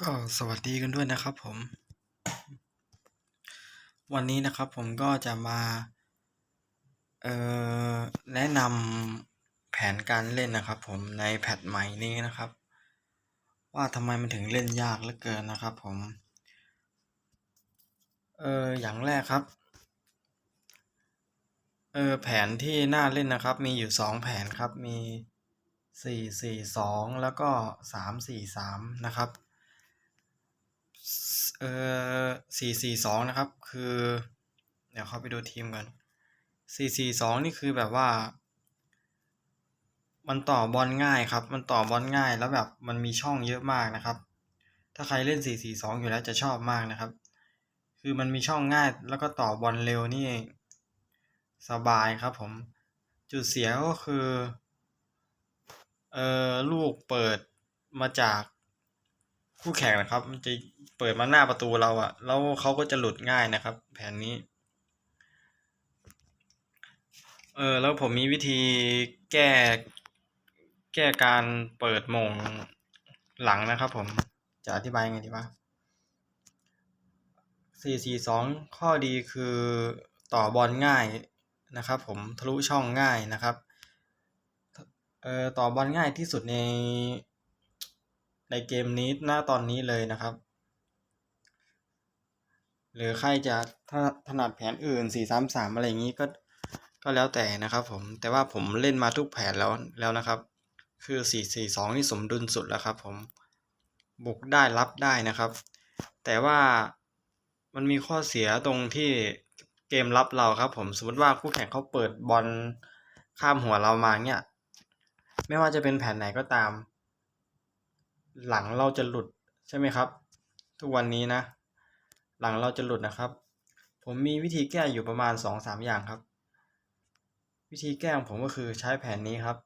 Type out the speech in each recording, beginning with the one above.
ก็สวัสดีกันด้วยนะครับผม วันนี้นะครับผมก็จะมาเอ่อแนะนำแผนการเล่นนะครับ ผมในแพทใหม่นี้นะครับ ว่าทำไมมันถึงเล่นยากเหลือเกินนะครับผมเอออย่างแรกครับเออแผนที่น่าเล่นนะครับ มีอยู่สองแผนครับมีสี่สี่สองแล้วก็สามสี่สามนะครับ เออสี่สี่สองนะครับ คือ เดี๋ยวเข้าไปดูทีมกันสี่สี่สองนี่คือแบบว่า มันต่อบอลง่ายครับ มันต่อบอลง่ายแล้วแบบมันมีช่องเยอะมากนะครับ ถ้าใครเล่นสี่สี่สองอยู่แล้วจะชอบมากนะครับ คือมันมีช่องง่ายแล้วก็ต่อบอลเร็วนี่สบายครับผม จุดเสียก็คือเอ่อลูกเปิดมาจากคู่แข่งนะครับ มันจะ เปิดมาหน้าประตูเราอะแล้วเขาก็จะหลุดง่ายนะครับ แผนนี้ เออแล้วผมมีวิธีแก้แก้การเปิดมงหลังนะครับผม จะอธิบายยังไงดีวะสี่สี่สองข้อดีคือต่อบอลง่ายนะครับ ผมทะลุช่องง่ายนะครับเอ่อต่อบอลง่ายที่สุดในในเกมนี้หน้าตอนนี้เลยนะครับ หรือใครจะถ้าถนัดแผนอื่นสี่สามสามอะไรอย่างนี้ก็ก็แล้วแต่นะครับผมแต่ว่าผมเล่นมาทุกแผนแล้วแล้วนะครับ คือสี่สี่สองนี่สมดุลสุดแล้วครับผมบุกได้รับได้นะครับ แต่ว่ามันมีข้อเสียตรงที่เกมรับเราครับ ผมสมมติว่าคู่แข่งเขาเปิดบอลข้ามหัวเรามาเนี่ยไม่ว่าจะเป็นแผนไหนก็ตาม หลังเราจะหลุดใช่ไหมครับ ทุกวันนี้นะ หลังเราจะหลุดนะครับ ผมมีวิธีแก้อยู่ประมาณสองสามอย่างครับ วิธีแก้ของผมก็คือใช้แผนนี้ครับ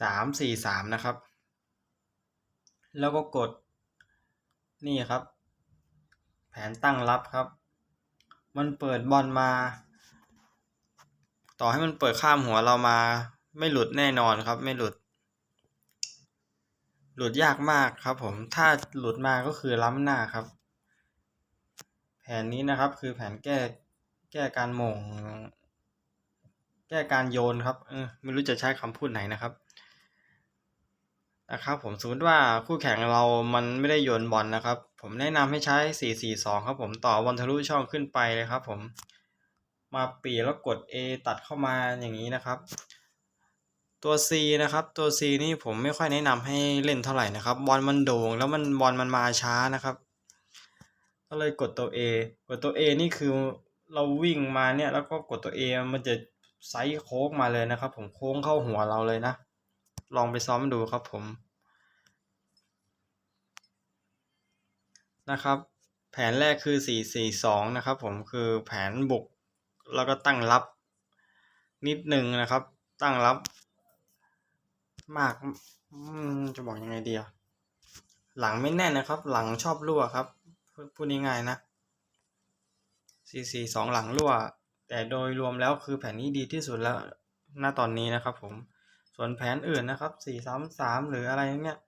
สามสี่สามนะครับ แล้วก็กดนี่ครับ แผนตั้งรับครับ มันเปิดบอลมา ต่อให้มันเปิดข้ามหัวเรามาไม่หลุดแน่นอนครับ ไม่หลุด หลุดยากมากครับผมถ้าหลุดมาก็คือล้ำหน้าครับ แผนนี้นะครับคือแผนแก้แก้การโมงแก้การโยนครับเออไม่รู้จะใช้คำพูดไหนนะครับนะครับผมสมมติว่าคู่แข่งเรามันไม่ได้โยนบอลนะครับ ผมแนะนำให้ใช้สี่สี่สองครับผมต่อบอลทะลุช่องขึ้นไปเลยครับ ผมมาปีแล้วกด A ตัดเข้ามาอย่างนี้นะครับ ตัว C นะครับตัว C นี่ผมไม่ค่อยแนะนำให้เล่นเท่าไหร่นะครับ บอลมันโด่งแล้วมันบอลมันมาช้านะครับ ก็เลยกดตัว A กดตัว A นี่คือเราวิ่งมาเนี่ยแล้วก็กดตัว A มันจะไซส์โค้งมาเลยนะครับ ผมโค้งเข้าหัวเราเลยนะ ลองไปซ้อมดูครับผมนะครับ แผนแรกคือ 442 นะครับผมคือแผนบุกแล้วก็ตั้งรับ นิดหนึ่งนะครับ ตั้งรับ มากจะบอกยังไงเดีอะหลังไม่แน่นนะครับ หลังชอบรั่วครับ พูดง่ายๆนะ 442 หลังรั่ว แต่โดยรวมแล้วคือแผนนี้ดีที่สุดแล้วณตอนนี้นะครับผม ส่วนแผนอื่นนะครับ 433 หรืออะไรเงี้ย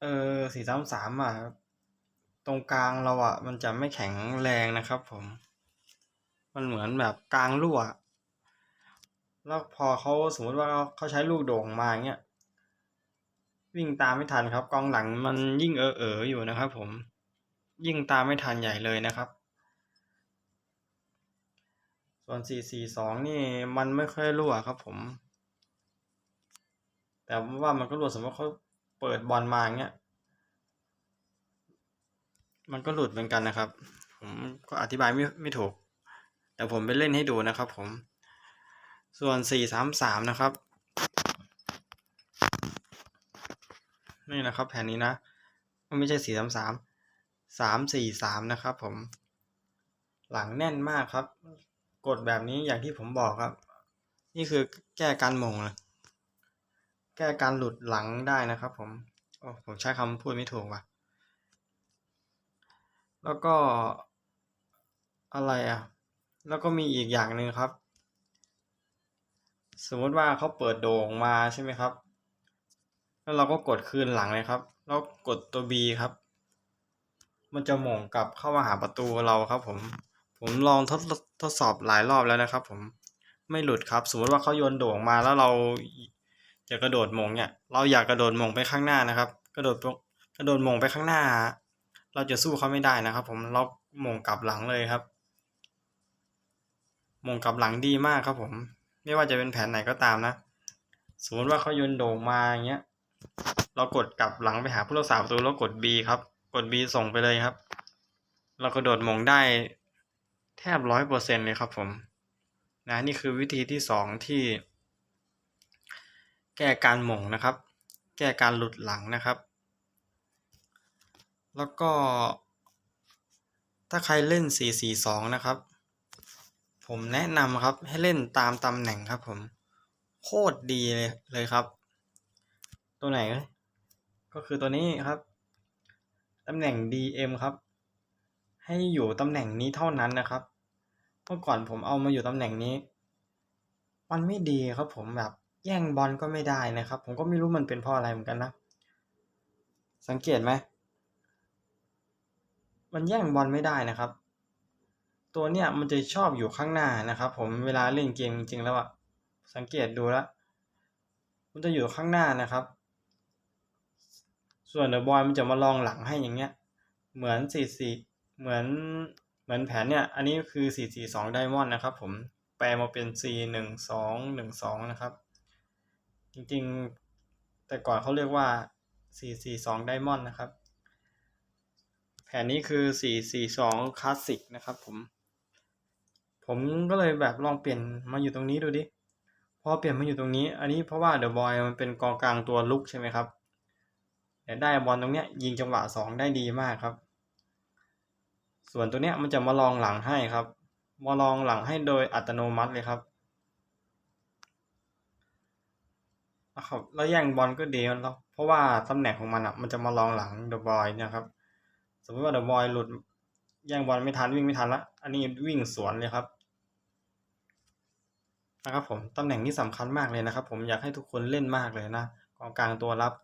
เออสี่สามสามอะ ตรงกลางเราอะ มันจะไม่แข็งแรงนะครับผม มันเหมือนแบบกลางรั่ว แล้วพอเขาสมมติว่าเขาใช้ลูกโด่งมาเงี้ย วิ่งตามไม่ทันครับ กองหลังมันยิ่งเออเอออยู่นะครับ ผม ยิ่งตามไม่ทันใหญ่เลยนะครับ ส่วนสี่สี่สองนี่มันไม่ค่อยรั่วครับ ผม แต่ว่ามันก็รั่วสมมติเขาเปิดบอลมาเงี้ย มันก็หลุดเหมือนกันนะครับ ผมก็อธิบายไม่ไม่ถูก แต่ผมไปเล่นให้ดูนะครับ ผม ส่วนสี่สามสามนะครับ นี่นะครับ แผนนี้นะมันไม่ใช่สี่สามสามสามสี่สามนะครับ ผม หลังแน่นมากครับ กดแบบนี้อย่างที่ผมบอกครับ นี่คือแก้การมงเลยแก้การหลุดหลังได้นะครับ ผมโอ้ผมใช้คำพูดไม่ถูกว่ะ แล้วก็อะไรอะ แล้วก็มีอีกอย่างหนึ่งครับ สมมติว่าเขาเปิดโด่งมาใช่ไหมครับ แล้วเราก็กดคืนหลังเลยครับ แล้วกดตัว B ครับ มันจะหม่งกลับเข้ามาหาประตูเราครับผม ผมลองทดทดสอบหลายรอบแล้วนะครับ ผม ไม่หลุดครับ สมมติว่าเขาโยนโด่งมาแล้วเราจะกกระโดดหมงเนี่ย เราอยากกระโดดหมงไปข้างหน้านะครับ กระโดดกระโดดหมงไปข้างหน้า เราจะสู้เขาไม่ได้นะครับ ผม เราหมงกลับหลังเลยครับหมงกลับหลังดีมากครับผม ไม่ว่าจะเป็นแผนไหนก็ตามนะ สมมติว่าเขาโยนโด่งมาอย่างเงี้ย เรากดกลับหลังไปหาผู้รักษาประตูแล้วกด B ครับ กด B ส่งไปเลยครับ เรากระโดดมงได้แทบร้อยเปอร์เซ็นเลยครับผม นะนี่คือวิธีที่สองที่ แก้การหม่งนะครับ แก้การหลุดหลังนะครับ แล้วก็ ถ้าใครเล่น 442 นะครับ ผมแนะนำครับให้เล่นตามตำแหน่งครับผม โคตรดีเลยเลยครับ ตัวไหน ก็คือตัวนี้ครับ ตำแหน่ง DM ครับ ให้อยู่ตำแหน่งนี้เท่านั้นนะครับเมื่อก่อนผมเอามาอยู่ตำแหน่งนี้ มันไม่ดีครับผมแบบแย่งบอลก็ไม่ได้นะครับ ผมก็ไม่รู้มันเป็นเพราะอะไรเหมือนกันนะ สังเกตไหมมันแย่งบอลไม่ได้นะครับ ตัวเนี้ยมันจะชอบอยู่ข้างหน้านะครับ ผมเวลาเล่นเกมจริงๆแล้วอะสังเกตดูแล้วมันจะอยู่ข้างหน้านะครับ ส่วนเดอะบอยมันจะมาลองหลังให้อย่างเงี้ย เหมือนสี่สี่เหมือนเหมือนแผนเนี่ย อันนี้คือสี่สี่สองไดมอนด์นะครับ ผมแปลมาเป็น C หนึ่งสองหนึ่งสองนะครับ จริงๆ แต่ก่อนเขาเรียกว่า4 4 2 Diamond นด์นะครับ แผนนี้คือ4 4 2 Classic นะครับ ผม ผมก็เลยแบบลองเปลี่ยนมาอยู่ตรงนี้ดูดิพอเปลี่ยนมาอยู่ตรงนี้ อันนี้เพราะว่า The Boy มันเป็นกองกลางตัวลุกใช่ไหมครับ แต่ได้บอลตรงเนี้ยยิงจังหวะ2ได้ดีมากครับ ส่วนตัวเนี้ยมันจะมาลองหลังให้ครับ มาลองหลังให้โดยอัตโนมัติเลยครับนะครับแล้วแย่งบอลก็ดีแล้วเพราะว่าตำแหน่งของมันอะมันจะมาลองหลังเดอะบอยนะครับ สมมติว่าเดอะบอยหลุดแย่งบอลไม่ทันวิ่งไม่ทันละอันนี้วิ่งสวนเลยครับนะครับผมตำแหน่งนี้สำคัญมากเลยนะครับ ผมอยากให้ทุกคนเล่นมากเลยนะกองกลางตัวรับ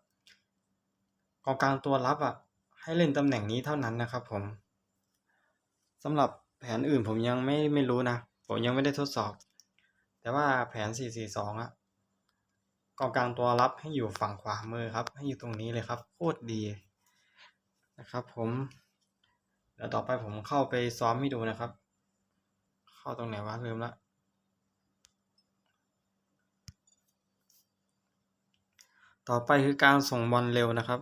กองกลางตัวรับอะ ให้เล่นตำแหน่งนี้เท่านั้นนะครับผมสำหรับแผนอื่นผมยังไม่ไม่รู้นะ ผมยังไม่ได้ทดสอบ แต่ว่าแผน 442 อะกองกลางตัวรับให้อยู่ฝั่งขวามือครับ ให้อยู่ตรงนี้เลยครับ โคตรดีนะครับ ผมเดี๋ยวต่อไปผมเข้าไปซ้อมให้ดูนะครับ เข้าตรงไหนวะลืมละต่อไปคือการส่งบอลเร็วนะครับ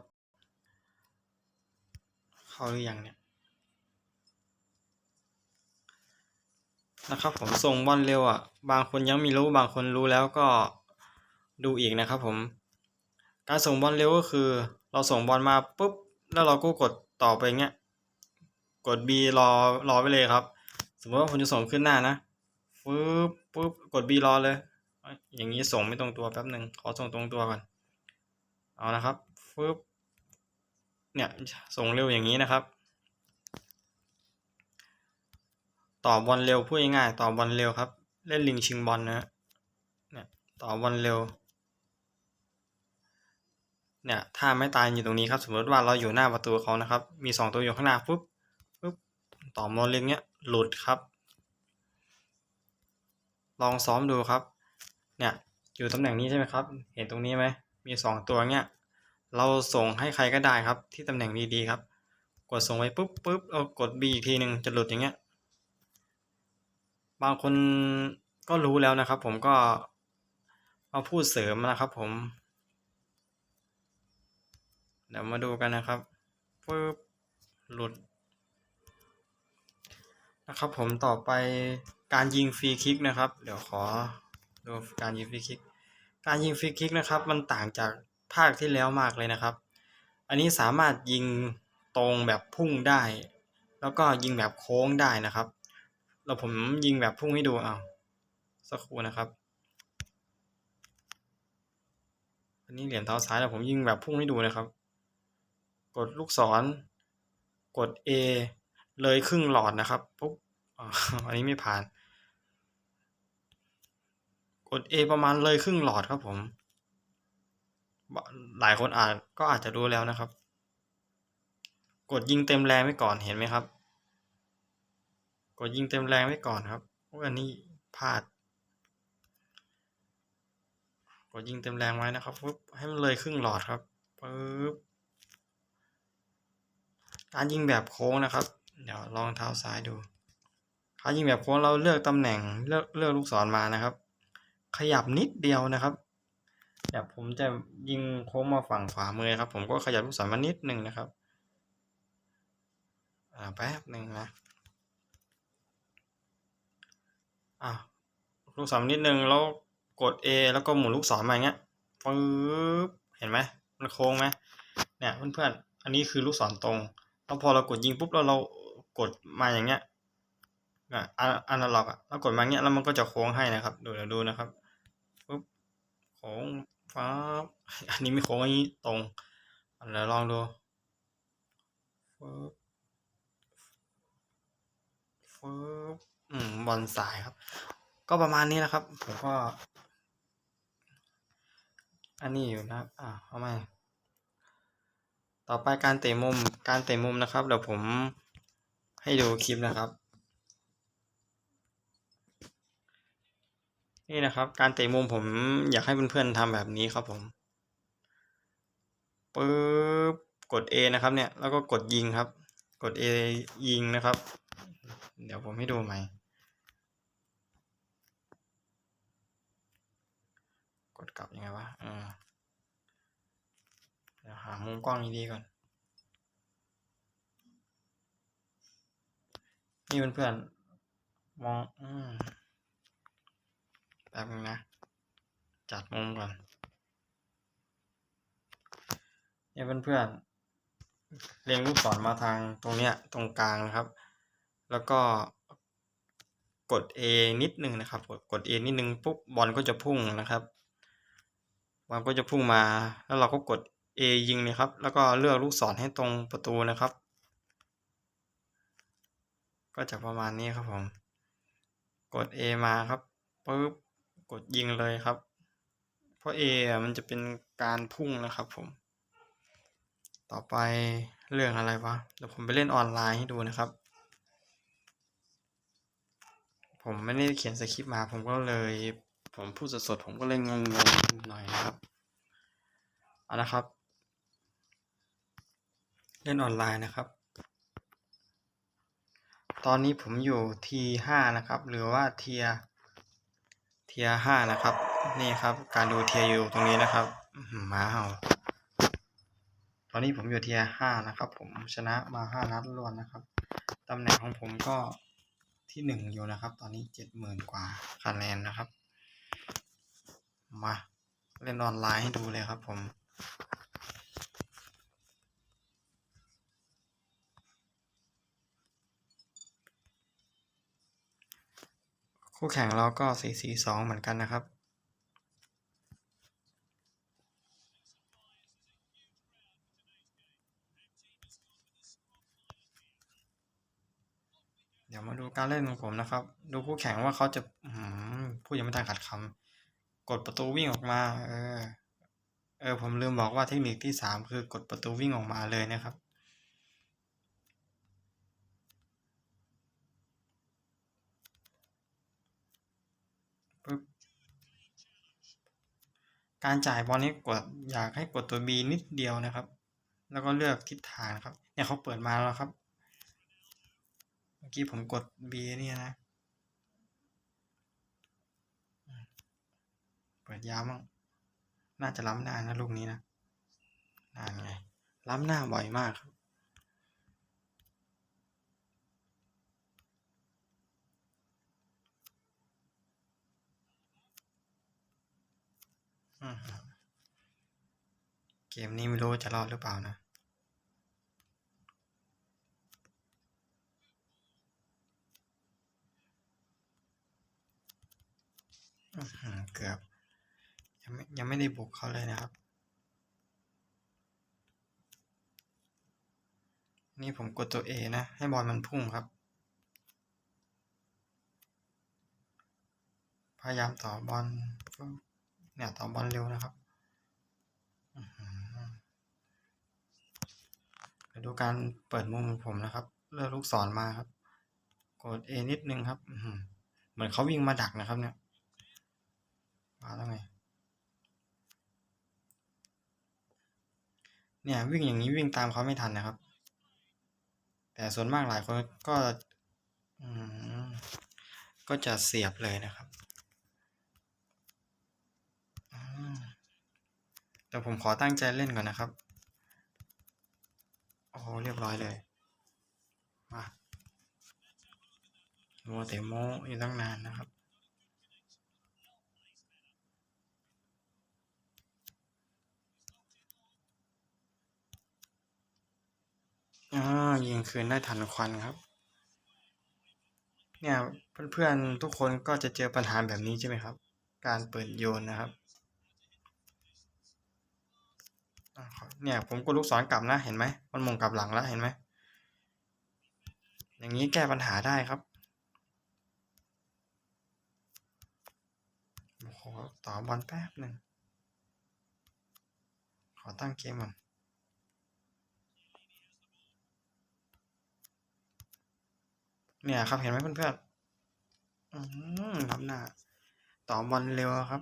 เข้าหรือยังเนี่ยนะครับผมส่งบอลเร็วอะ บางคนยังไม่รู้บางคนรู้แล้วก็ดูอีกนะครับผม การส่งบอลเร็วก็คือ เราส่งบอลมาปุ๊บแล้วเราก็กดต่อไปเงี้ยกด B รอรอไวเลยครับ สมมติว่าผมจะส่งขึ้นหน้านะฟึบปุ๊บกด B รอเลย อย่างนี้ส่งไม่ตรงตัวแป๊บหนึ่งขอส่งตรงตัวก่อน เอานะครับฟึบ เนี่ยส่งเร็วอย่างนี้นะครับ ต่อบอลเร็วพูดง่ายๆต่อบอลเร็วครับ เล่นลิงชิงบอลนะเนี่ยต่อบอลเร็ว เนี่ยถ้าไม่ตายอยู่ตรงนี้ครับ สมมติว่าเราอยู่หน้าประตูเขานะครับ มีสองตัวอยู่ข้างหน้าปุ๊บปุ๊บต่อมอลเล็งเนี้ยหลุดครับ ลองซ้อมดูครับ เนี่ยอยู่ตำแหน่งนี้ใช่ไหมครับ เห็นตรงนี้ไหมมีสองตัวเนี้ย เราส่งให้ใครก็ได้ครับ ที่ตำแหน่งดีๆครับ กดส่งไปปุ๊บปุ๊บเรากด B อีกทีหนึ่งจะหลุดอย่างเงี้ย บางคนก็รู้แล้วนะครับ ผมก็มาพูดเสริมนะครับ ผม เดี๋ยวมาดูกันนะครับปึ๊บหลุดนะครับ ผมต่อไปการยิงฟรีคิกนะครับ เดี๋ยวขอดูการยิงฟรีคิก การยิงฟรีคิกนะครับ มันต่างจาก ภาคที่แล้วมากเลยนะครับ อันนี้สามารถยิงตรงแบบพุ่งได้ แล้วก็ยิงแบบโค้งได้นะครับเราผมยิงแบบพุ่งให้ดูเอาสักครู่นะครับ อันนี้เหรียญเท้าซ้ายแล้วผมยิงแบบพุ่งให้ดูนะครับ กดลูกศร กด A เลยครึ่งหลอดนะครับปุ๊บอันนี้ไม่ผ่าน กด A ประมาณเลยครึ่งหลอดครับผม หลายคนอาจก็อาจจะรู้แล้วนะครับ กดยิงเต็มแรงไว้ก่อนเห็นไหมครับ กดยิงเต็มแรงไว้ก่อนครับโอ้ยอันนี้พลาด กดยิงเต็มแรงไว้นะครับปุ๊บให้มันเลยครึ่งหลอดครับปุ๊บการยิงแบบโค้งนะครับ เดี๋ยวลองเท้าซ้ายดูการยิงแบบโค้งเราเลือกตำแหน่งเลือกเลือกลูกศรมานะครับ ขยับนิดเดียวนะครับ เดี๋ยวผมจะยิงโค้งมาฝั่งขวามือครับ ผมก็ขยับลูกศรมานิดหนึ่งนะครับ อ่าแป๊บหนึ่งนะอ่าลูกศรนิดนึงแล้วกด A แล้วก็หมุนลูกศรมาอย่างเงี้ยปึ๊บเห็นไหมมันโค้งไหมเนี่ยเพื่อนๆอันนี้คือลูกศรตรงแล้วพอเรากดยิงปุ๊บแล้วเรากดมาอย่างเงี้ยอะอันาล็อกอะแล้วกดมาเงี้ยแล้วมันก็จะโค้งให้นะครับ ดูเดี๋ยวดูนะครับปุ๊บโค้ง ฟ้าอันนี้ไม่โค้งอันนี้ตรงเดี๋ยวลองดูปึ๊บปึ๊บอืมบอลสายครับ ก็ประมาณนี้แหละครับ ผมก็ อันนี้อยู่นะอ่าเอาใหม่ต่อไปการเตะมุมการเตะมุมนะครับเดี๋ยวผมให้ดูคลิปนะครับ นี่นะครับ การเตะมุมผมอยากให้เพื่อนๆทำแบบนี้ครับผมปึ๊บกด A นะครับเนี่ยแล้วก็กดยิงครับ กด A ยิงนะครับ เดี๋ยวผมให้ดูใหม่กดกลับยังไงวะอ่าเดี๋ยวหามุมกล้องดีๆก่อน นี่เพื่อนๆมอง อืม ป๊บนึงนะ จัดมุมก่อนเนี่ยเพื่อนๆเรียงลูกศรมาทางตรงเนี้ยตรงกลางนะครับ แล้วก็กด A นิดนึงนะครับ กดกด A นิดนึงปุ๊บบอลก็จะพุ่งนะครับบอลก็จะพุ่งมา แล้วเราก็กด A ยิงเลยครับ แล้วก็เลือกลูกศรให้ตรงประตูนะครับ ก็จะประมาณนี้ครับผม กด A มาครับปุ๊บ กดยิงเลยครับ เพราะ A มันจะเป็นการพุ่งนะครับผม ต่อไปเรื่องอะไรวะ เดี๋ยวผมไปเล่นออนไลน์ให้ดูนะครับ ผมไม่ได้เขียนสคริปต์มาผมก็เลย ผมพูดสดๆผมก็เลยงงๆหน่อยนะครับเอานะครับ เล่นออนไลน์นะครับ ตอนนี้ผมอยู่ทีห้านะครับ หรือว่าเทีย ทียห้านะครับ นี่ครับ การดูเทียอยู่ตรงนี้นะครับมาเห่าตอนนี้ผมอยู่เทียห้านะครับ ผมชนะมาห้านัดรวดนะครับตำแหน่งของผมก็ที่หนึ่งอยู่นะครับ ตอนนี้เจ็ดหมื่นกว่าคะแนนนะครับ มาเล่นออนไลน์ให้ดูเลยครับผม คู่แข่งเราก็สี่สี่สองเหมือนกันนะครับ เดี๋ยวมาดูการเล่นของผมนะครับ ดูคู่แข่งว่าเขาจะพูดยังไม่ทันขัดคำกดประตูวิ่งออกมา เออ เออ ผมลืมบอกว่าเทคนิคที่สามคือกดประตูวิ่งออกมาเลยนะครับ การจ่ายบอลนี้กดอยากให้กดตัว B นิดเดียวนะครับ แล้วก็เลือกทิศทางครับ เนี่ยเขาเปิดมาแล้วครับ เมื่อกี้ผมกด B เนี่ยนะ เปิดยาวมั้งน่าจะล้ำหน้านะลูกนี้นะนานไงล้ำหน้าบ่อยมากครับ เกมนี้ไม่รู้จะรอดหรือเปล่านะเกือบ ยังไม่ยังไม่ได้บุกเขาเลยนะครับ นี่ผมกดตัว A นะ ให้บอลมันพุ่งครับ พยายามต่อบอล เนี่ยต่อบอลเร็วนะครับไปดูการเปิดมุมของผมนะครับ เลือกลูกศรมาครับ กด A นิดนึงครับเหมือนเขาวิ่งมาดักนะครับ เนี่ย มาแล้วไง เนี่ยวิ่งอย่างนี้วิ่งตามเขาไม่ทันนะครับ แต่ส่วนมากหลายคนก็ก็จะเสียบเลยนะครับ แต่ผมขอตั้งใจเล่นก่อนนะครับ โอ้เรียบร้อยเลย มามัวแต่โมอยู่ตั้งนานนะครับ อ่า ยิงคืนได้ทันควันครับ เนี่ยเพื่อนๆทุกคนก็จะเจอปัญหาแบบนี้ใช่ไหมครับ การเปิดโยนนะครับอ่าครับ เนี่ยผมกดลูกศรกลับนะเห็นไหมมันมงกลับหลังแล้วเห็นไหมอย่างนี้แก้ปัญหาได้ครับโอ้โหต่อบอลแป๊บหนึ่งขอตั้งเกมก่อนเนี่ยครับเห็นไหมเพื่อนๆอืมรับหน้าต่อบอลเร็วครับ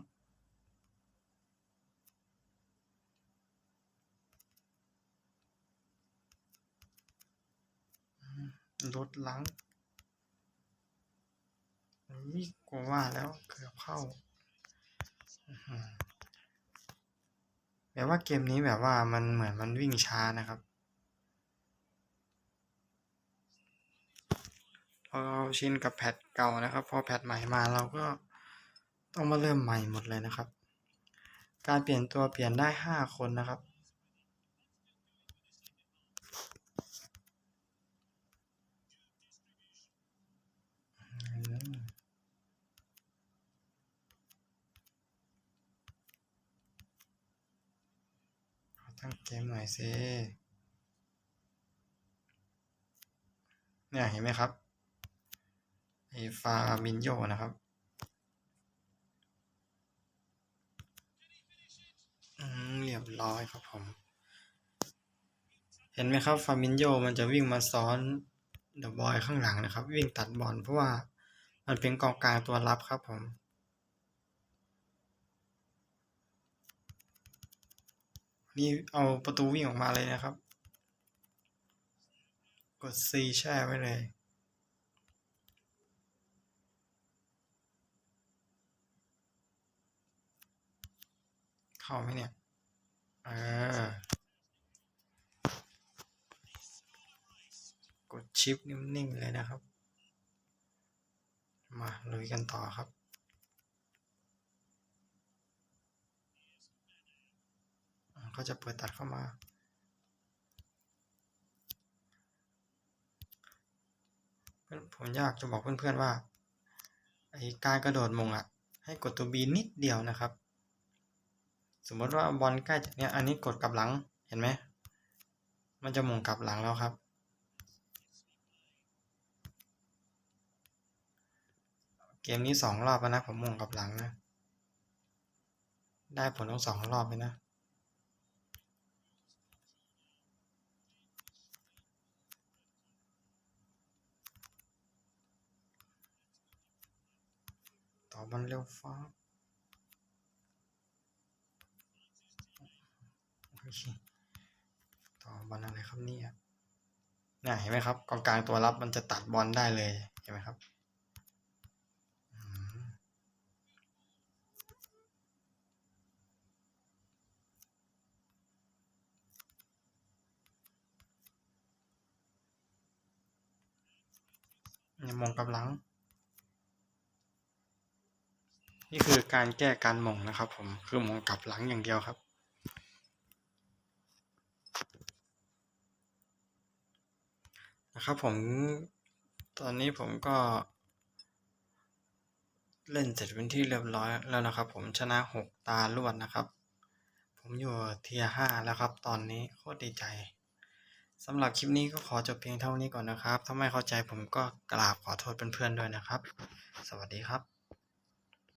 รถหลังนี่กูว่าแล้วเกือบเข้าหือแบบว่าเกมนี้แบบว่ามันเหมือนมันวิ่งช้านะครับพอเราชินกับแพทเก่านะครับ พอแพทใหม่มาเราก็ต้องมาเริ่มใหม่หมดเลยนะครับ การเปลี่ยนตัวเปลี่ยนได้ห้าคนนะครับ อืมขอตั้ง เกมหน่อยสิเนี่ยเห็นไหมครับไอ้ฟามินโยนะครับเรียบร้อยครับผม เห็นไหมครับฟามินโยมันจะวิ่งมาซ้อนเดอะบอยข้างหลังนะครับ วิ่งตัดบอลเพราะว่ามันเป็นกองกลางตัวรับครับผม นี่เอาประตูวิ่งออกมาเลยนะครับ กด C แช่ไว้เลย เข้าไหมเนี่ยเออกดชิปนิ่งๆเลยนะครับ มาลุยกันต่อครับ อ่า ก็จะเปิดตัดเข้ามาเพื่อนผมอยากจะบอกเพื่อนๆว่าไอการกระโดดมงอะ ให้กดตัว B นิดเดียวนะครับ สมมติว่าบอลใกล้จากเนี้ยอันนี้กดกลับหลังเห็นไหมมันจะมงกลับหลังแล้วครับเกมนี้สองรอบแล้วนะ ผมมงกลับหลังนะ ได้ผลทั้งสองรอบเลยนะ บอลเร็วฟ้าต่อบอลอะไรครับเนี่ยเนี่ยเห็นไหมครับกองกลางตัวรับมันจะตัดบอลได้เลยเห็นไหมครับมองกลับหลัง นี่คือการแก้การม่งนะครับ ผมคือม่งกลับหลังอย่างเดียวครับ นะครับผมตอนนี้ผมก็ เล่นเสร็จเป็นที่เรียบร้อยแล้วนะครับ ผมชนะหกตารวดนะครับ ผมอยู่เทียห้าแล้วครับ ตอนนี้โคตรดีใจสำหรับคลิปนี้ก็ขอจบเพียงเท่านี้ก่อนนะครับ ถ้าไม่เข้าใจผมก็กราบขอโทษเพื่อนๆด้วยนะครับ สวัสดีครับ